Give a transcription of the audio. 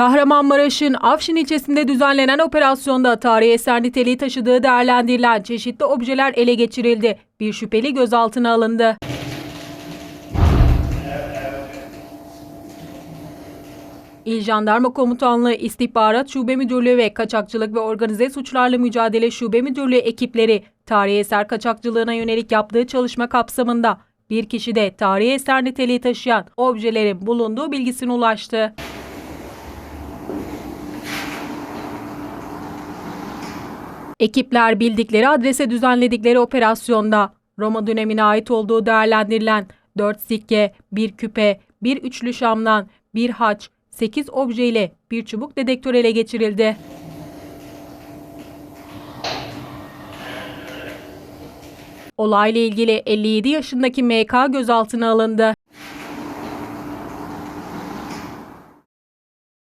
Kahramanmaraş'ın Afşin ilçesinde düzenlenen operasyonda tarihi eser niteliği taşıdığı değerlendirilen çeşitli objeler ele geçirildi. Bir şüpheli gözaltına alındı. İl Jandarma Komutanlığı İstihbarat Şube Müdürlüğü ve Kaçakçılık ve Organize Suçlarla Mücadele Şube Müdürlüğü ekipleri tarihi eser kaçakçılığına yönelik yaptığı çalışma kapsamında bir kişi de tarihi eser niteliği taşıyan objelerin bulunduğu bilgisine ulaştı. Ekipler bildikleri adrese düzenledikleri operasyonda Roma dönemine ait olduğu değerlendirilen 4 sikke, 1 küpe, 1 üçlü şamdan, 1 haç, 8 obje ile bir çubuk dedektör ele geçirildi. Olayla ilgili 57 yaşındaki MK gözaltına alındı.